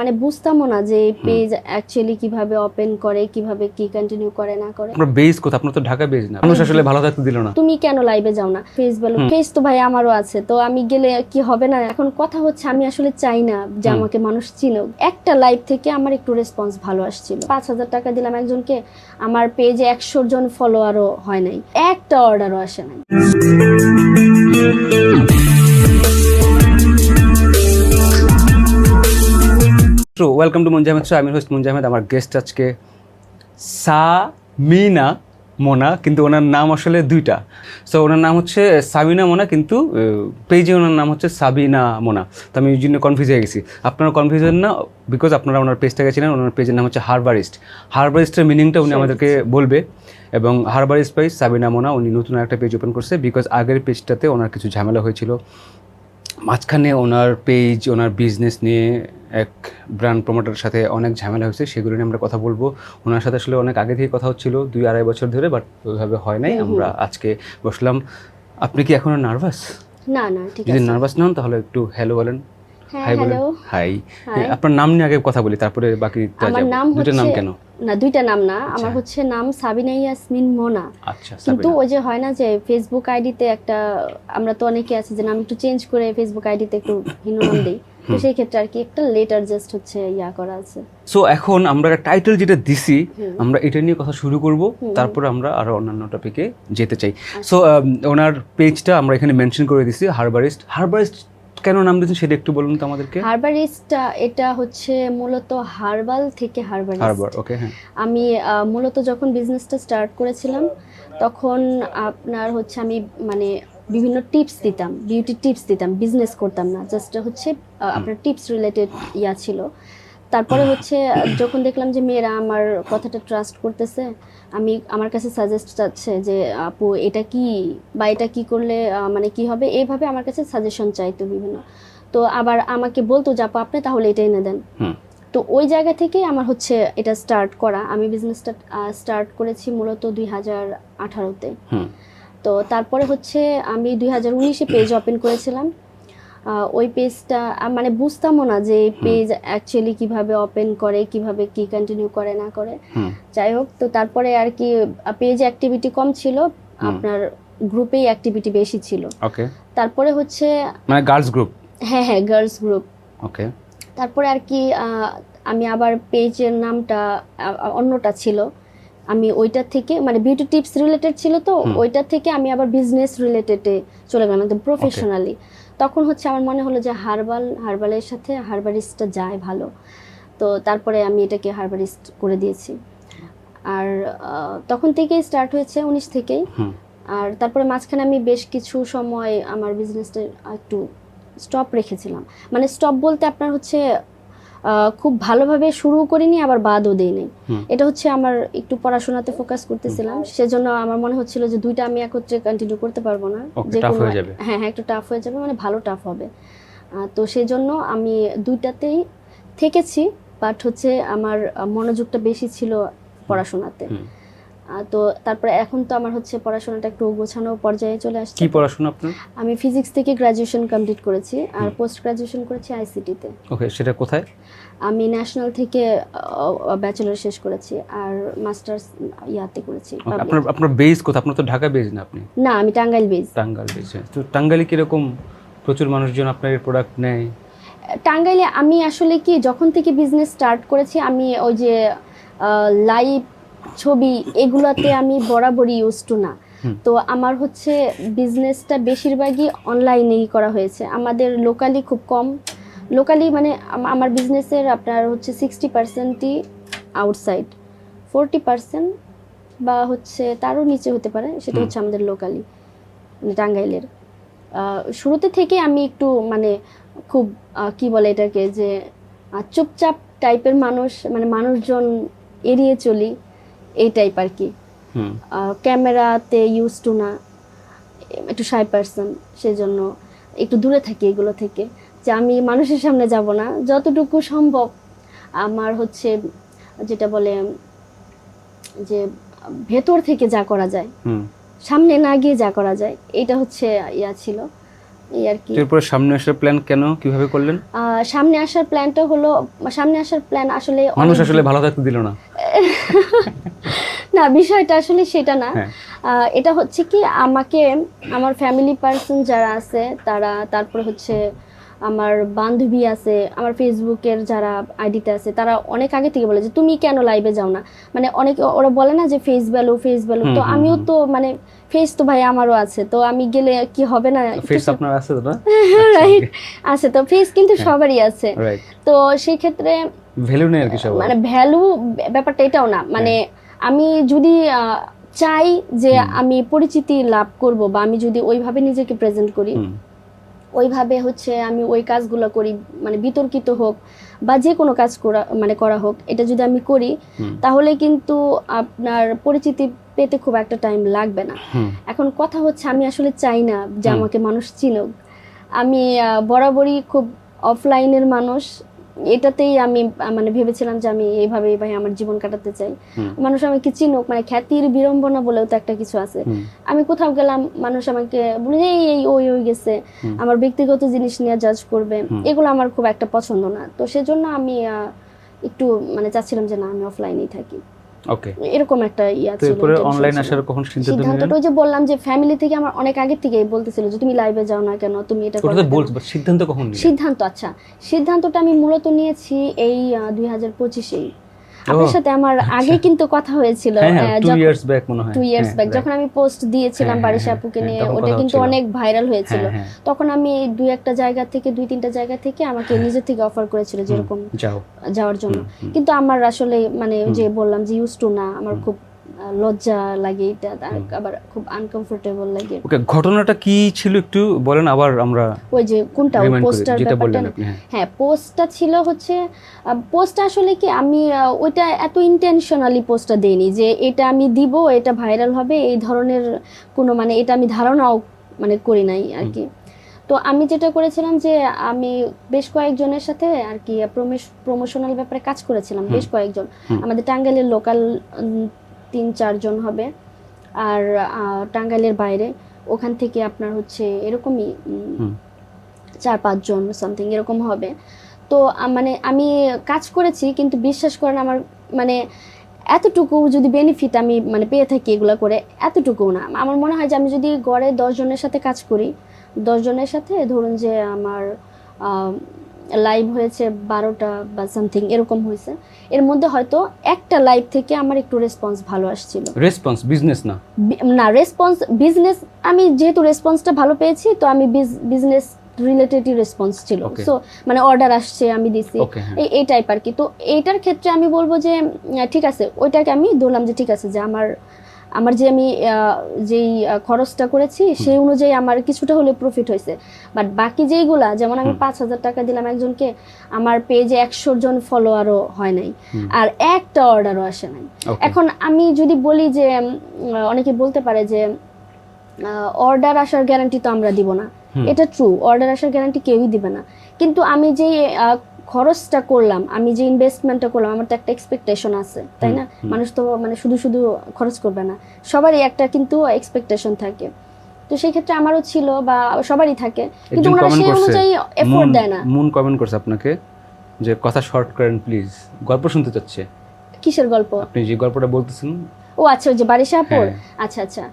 মানে বুঝতামও না যে এই পেজ অ্যাকচুয়ালি কীভাবে ওপেন করে কীভাবে কি কন্টিনিউ করে না করে। আপনার বেস কোথা আপনার তো ঢাকা বেস না। মানুষ আসলে ভালো থাকতে দিল না। তুমি কেন লাইভে যাও না? ফেস বলো। ফেস তো ভাই আমারও আছে। তো আমি গেলে কি হবে না? এখন কথা হচ্ছে আমি আসলে চাই না যে আমাকে মানুষ চিনুক। একটা লাইভ থেকে আমার একটু রেসপন্স ভালো আসছিল। পাঁচ হাজার টাকা দিলাম একজনকে আমার পেজে একশো জন ফলোয়ারও হয় নাই। একটা অর্ডারও আসে নাই। ট্রু ওয়েলকাম টু মুনজামেদ শো আমি হোস্ট মুনজামেদ আমার গেস্ট আজকে সামিনা মোনা কিন্তু ওনার নাম আসলে দুইটা। সো ওনার নাম হচ্ছে সাবিনা মোনা কিন্তু পেজে ওনার নাম হচ্ছে সাবিনা মোনা তো আমি ওই জন্য কনফিউজ হয়ে গেছি। আপনারা কনফিউজ হন না বিকজ আপনারা ওনার পেজটা গেছিলেন ওনার পেজের নাম হচ্ছে হারবারিস্ট হারবারিস্টের মিনিংটা উনি আমাদেরকে বলবে। এবং হারবারিস্ট পেজ সাবিনা মোনা উনি নতুন একটা পেজ ওপেন করছে বিকজ আগের পেজটাতে ওনার কিছু ঝামেলা হয়েছিল। মাঝখানে ওনার পেজ ওনার বিজনেস নিয়ে এক ব্র্যান্ড প্রমোটারের সাথে অনেক ঝামেলা হয়েছে সেগুলো নিয়ে আমরা কথা বলব। ওনার সাথে আসলে অনেক আগে থেকে কথা হচ্ছিল দুই আড়াই বছর ধরে বাট ওইভাবে হয় নাই। আমরা আজকে বসলাম। আপনি কি এখনও নার্ভাস না না ঠিক যদি নার্ভাস নন তাহলে একটু হ্যালো বলেন। হ্যাঁ হাই বলেন। হাই আপনার নাম নিয়ে আগে কথা বলি তারপরে বাকি আমার নাম দুটো নাম কেন? না দুইটা নাম না। আমার আচ্ছা। হচ্ছে নাম সাবিনা ইয়াসমিন মোনা। আচ্ছা কিন্তু ওই যে হয় না যে ফেসবুক আইডিতে একটা আমরা তো অনেকে আছে যে নাম একটু চেঞ্জ করে ফেসবুক আইডিতে একটু ভিন্ন নাম দিই। তো সেই ক্ষেত্রে আর কি একটা লেটার জাস্ট হচ্ছে ইয়া করা আছে। সো এখন আমরা টাইটেল যেটা দিছি আমরা এটা নিয়ে কথা শুরু করব তারপর আমরা আরও অন্যান্য টপিকে যেতে চাই। সো ওনার পেজটা আমরা এখানে মেনশন করে দিছি হারবারিস্ট হারবারিস্ট কেন নাম দিয়েছেন সেটা একটু বলুন তো আমাদেরকে। হারবারিস্টটা এটা হচ্ছে মূলত হার্বাল থেকে হারবারিস্ট হারবার ওকে হ্যাঁ। আমি মূলত যখন বিজনেসটা স্টার্ট করেছিলাম তখন আপনার হচ্ছে আমি মানে বিভিন্ন টিপস দিতাম বিউটি টিপস দিতাম বিজনেস করতাম না জাস্ট হচ্ছে আপনার টিপস রিলেটেড ইয়া ছিল। তারপরে হচ্ছে যখন দেখলাম যে মেয়েরা আমার কথাটা ট্রাস্ট করতেছে আমি আমার কাছে সাজেস্ট চাচ্ছে যে আপু এটা কি বা এটা কি করলে মানে কি হবে? এইভাবে আমার কাছে সাজেশন চাইতো বিভিন্ন। তো আবার আমাকে বলতো যে আপু আপনি তাহলে এটা এনে দেন। তো ওই জায়গা থেকে আমার হচ্ছে এটা স্টার্ট করা। আমি বিজনেসটা স্টার্ট করেছি মূলত দুই হাজার আঠারোতে। তো তারপরে হচ্ছে আমি দুই হাজার উনিশে পেজ ওপেন করেছিলাম। ওই পেজটা মানে বুঝতামও না যে পেজ অ্যাকচুয়ালি কীভাবে ওপেন করে কীভাবে কি কন্টিনিউ করে না করে। যাই হোক তো তারপরে আর কি পেজ অ্যাক্টিভিটি কম ছিল আপনার গ্রুপেই অ্যাক্টিভিটি বেশি ছিল। ওকে তারপরে হচ্ছে মানে গার্লস গ্রুপ হ্যাঁ হ্যাঁ গার্লস গ্রুপ ওকে তারপরে আর কি আমি আবার পেজের নামটা অন্যটা ছিল। আমি ওইটা থেকে মানে বিউটি টিপস রিলেটেড ছিল তো। ওইটা থেকে আমি আবার বিজনেস রিলেটেডে চলে গেলাম একদম প্রফেশনালি তখন হচ্ছে আমার মনে হলো যে হার্বাল হার্বালের সাথে হার্বারিস্টটা যায় ভালো। তো তারপরে আমি এটাকে হার্বারিস্ট করে দিয়েছি। আর তখন থেকেই স্টার্ট হয়েছে উনিশ থেকেই। আর তারপরে মাঝখানে আমি বেশ কিছু সময় আমার বিজনেসটা একটু স্টপ রেখেছিলাম। মানে স্টপ বলতে আপনার হচ্ছে খুব ভালোভাবে শুরু করিনি আবার বাদও দিইনি। হুম। এটা হচ্ছে আমার একটু পড়াশোনাতে ফোকাস করতেছিলাম। সেজন্য আমার মনে হচ্ছিল যে দুইটা আমি একত্রে কন্টিনিউ করতে পারব না। যে কোনো- হ্যাঁ হ্যাঁ একটু টাফ হয়ে যাবে মানে ভালো টাফ হবে। তো সেই জন্য আমি দুইটাতেই থেকেছি বাট হচ্ছে আমার মনোযোগটা বেশি ছিল পড়াশোনাতে। তো তারপরে এখন তো আমার হচ্ছে পড়াশোনাটা একটু গোছানো পর্যায়ে চলে আসছে। কি পড়াশোনা আপনার? আমি ফিজিক্স থেকে গ্রাজুয়েশন কমপ্লিট করেছি আর পোস্ট গ্রাজুয়েশন করেছি আইসিটিতে ওকে সেটা কোথায়? আমি ন্যাশনাল থেকে ব্যাচেলর শেষ করেছি আর মাস্টার্স ইয়াতে করেছি আপনার আপনার বেস কোথায়? আপনার তো ঢাকা বেস না আপনি? না আমি টাঙ্গাইল বেজ টাঙ্গাইল বেসে তো টাঙ্গাইলে কীরকম প্রচুর মানুষজন আপনার প্রোডাক্ট নেয়? টাঙ্গাইলে আমি আসলে কি যখন থেকে বিজনেস স্টার্ট করেছি আমি ওই যে লাইভ ছবি এগুলাতে আমি বরাবরই ইউজ টু না। তো আমার হচ্ছে বিজনেসটা বেশিরভাগই অনলাইনেই করা হয়েছে। আমাদের লোকালি খুব কম। লোকালি মানে আমার বিজনেসের আপনার হচ্ছে সিক্সটি পার্সেন্টই আউটসাইড ফোরটি পার্সেন্ট বা হচ্ছে তারও নিচে হতে পারে সেটা হচ্ছে আমাদের লোকালি মানে টাঙ্গাইলের। শুরুতে থেকে আমি একটু মানে খুব কি বলে এটাকে যে চুপচাপ টাইপের মানুষ মানে মানুষজন এড়িয়ে চলি। এই টাইপ আর কি। ক্যামেরাতে ইউজ টু না। একটু সাই পার্সন সেই জন্য একটু দূরে থাকি এগুলো থেকে। যে আমি মানুষের সামনে যাব না যতটুকু সম্ভব। আমার হচ্ছে যেটা বলে যে ভেতর থেকে যা করা যায় হুম। সামনে না গিয়ে যা করা যায় এটা হচ্ছে ইয়া ছিল। এই আর কি। এরপরে সামনে আসার প্ল্যান কেন কীভাবে করলেন? সামনে আসার প্ল্যানটা হলো সামনে আসার প্ল্যান আসলে মানুষ আসলে ভালো থাকতে দিল না। না বিষয়টা আসলে সেটা না। হ্যাঁ। এটা হচ্ছে কি আমাকে আমার ফ্যামিলি পার্সন যারা আছে তারা তারপরে হচ্ছে আমার বান্ধবী আছে আমার ফেসবুকের যারা আইডিতে আছে তারা অনেক আগে থেকে বলে যে তুমি কেন লাইভে যাও না? মানে অনেক ওরা বলে না যে ফেস ভ্যালু ফেস ভ্যালু তো আমিও তো মানে ফেস তো ভাই আমারও আছে। তো আমি গেলে কি হবে না? ফেস আপনার আছে তো রাইট আছে তো। ফেস কিন্তু সবারই আছে। তো সেই ক্ষেত্রে ভ্যালু নেই আর কি মানে ভ্যালু ব্যাপারটা এটাও না। মানে আমি যদি চাই যে আমি পরিচিতি লাভ করব বা আমি যদি ওইভাবে নিজেকে প্রেজেন্ট করি ওইভাবে হচ্ছে আমি ওই কাজগুলো করি মানে বিতর্কিত হোক বা যে কোনো কাজ করা মানে করা হোক এটা যদি আমি করি তাহলে কিন্তু আপনার পরিচিতি পেতে খুব একটা টাইম লাগবে না। এখন কথা হচ্ছে আমি আসলে চাই না যে আমাকে মানুষ চিনুক। আমি বরাবরই খুব অফলাইনের মানুষ। এটাতেই আমি মানে ভেবেছিলাম যে আমি এইভাবে ভাই আমার জীবন কাটাতে চাই। মানুষ আমাকে চিনুক মানে খ্যাতির বিড়ম্বনা বলেও তো একটা কিছু আছে। আমি কোথাও গেলাম মানুষ আমাকে বলে যে এই এই ওই ওই গেছে। আমার ব্যক্তিগত জিনিস নিয়ে জাজ করবে। এগুলো আমার খুব একটা পছন্দ না। তো সেজন্য আমি একটু মানে চাচ্ছিলাম যে না আমি অফলাইনেই থাকি। ওকে এরকম একটা ইয়া ছিল তারপরে অনলাইন আসার কখন সিদ্ধান্ত নিলেন? সিদ্ধান্তটা ওই যে বললাম যে ফ্যামিলি থেকে আমার অনেক আগে থেকে বলতেছিল যে তুমি লাইভে যাও না কেন? তুমি এটা করো ওটা বলছ সিদ্ধান্ত কখন নিলেন? সিদ্ধান্ত আচ্ছা। সিদ্ধান্তটা আমি মূলত নিয়েছি এই দুই হাজার পঁচিশেই। আপনার সাথে আমার আগে কিন্তু কথা হয়েছিল হ্যাঁ হ্যাঁ যখন- ইয়ার্স ব্যাক মনে হয়। ইয়ার্স ব্যাক যখন আমি পোস্ট দিয়েছিলাম বারিশা আপুকে নিয়ে ওটা কিন্তু অনেক ভাইরাল হয়েছিল। হ্যাঁ, হ্যাঁ, তখন আমি দুই একটা জায়গা থেকে দুই তিনটা জায়গা থেকে আমাকে নিজে থেকে অফার করেছিল যেরকম যাওয়ার জন্য। কিন্তু আমার আসলে মানে যে বললাম যে ইউজ টু না আমার খুব লজ্জা লাগে এটা আবার খুব আনকমফোর্টেবল লাগে। ওকে ঘটনাটা কি ছিল একটু বলেন আবার আমরা ওই যে কোনটা পোস্টার ব্যাপারটা হ্যাঁ। হ্যাঁ পোস্টটা ছিল হচ্ছে পোস্টটা আসলে কি আমি ওইটা এত ইন্টেনশনালি পোস্টটা দেইনি যে এটা আমি দিব এটা ভাইরাল হবে এই ধরনের কোনো মানে এটা আমি ধারণাও মানে করি নাই আর কি। তো আমি যেটা করেছিলাম যে আমি বেশ কয়েকজনের সাথে আর কি প্রমোশনাল ব্যাপারে কাজ করেছিলাম বেশ কয়েকজন। আমাদের টাঙ্গাইলের লোকাল তিন চারজন হবে। আর টাঙ্গাইলের বাইরে ওখান থেকে আপনার হচ্ছে এরকমই চার পাঁচজন সামথিং এরকম হবে। তো মানে আমি কাজ করেছি কিন্তু বিশ্বাস করেন আমার মানে এতটুকু যদি বেনিফিট আমি মানে পেয়ে থাকি এগুলো করে এতটুকু না। আমার মনে হয় যে আমি যদি গড়ে দশজনের সাথে কাজ করি দশজনের সাথে ধরুন যে আমার লাইভ হয়েছে বারোটা বা সামথিং এরকম হয়েছে। এর মধ্যে হয়তো একটা লাইভ থেকে আমার একটু রেসপন্স ভালো আসছিল। রেসপন্স বিজনেস না? না রেসপন্স বিজনেস আমি যেহেতু রেসপন্সটা ভালো পেয়েছি তো আমি বিজনেস রিলেটেডই রেসপন্স ছিল. সো মানে অর্ডার আসছে আমি দিছি। হ্যাঁ। এই এই টাইপ আর কি। তো এইটার ক্ষেত্রে আমি বলব যে ঠিক আছে ওইটাকে আমি ধরলাম যে ঠিক আছে যে আমার আমার যে আমি যেই খরচটা করেছি সেই অনুযায়ী আমার কিছুটা হলে প্রফিট হয়েছে। বাট বাকি যেইগুলা যেমন আমি পাঁচ হাজার টাকা দিলাম একজনকে আমার পেজে একশো জন ফলোয়ারও হয় নাই। আর একটা অর্ডারও আসে নাই। এখন আমি যদি বলি যে অনেকে বলতে পারে যে অর্ডার আসার গ্যারান্টি তো আমরা দিব না। এটা ট্রু অর্ডার আসার গ্যারান্টি কেউই দিবে না। কিন্তু আমি যে খরচটা করলাম আমি যে ইনভেস্টমেন্টটা করলাম আমার তো একটা এক্সপেকটেশন আছে তাই না? মানুষ তো মানে শুধু শুধু খরচ করবে না সবারই একটা কিন্তু এক্সপেকটেশন থাকে। তো সেই ক্ষেত্রে আমারও ছিল বা সবারই থাকে কিন্তু ওনারা সেই অনুযায়ী এফোর্ট দেয় না। মুন কমেন্ট করছে আপনাকে যে কথা শর্ট করেন প্লিজ গল্প শুনতে চাচ্ছে। কিসের গল্প? আপনি যে গল্পটা বলতেছেন। ও আচ্ছা ওই যে বারিশাপুর হ্যাঁ। আচ্ছা আচ্ছা।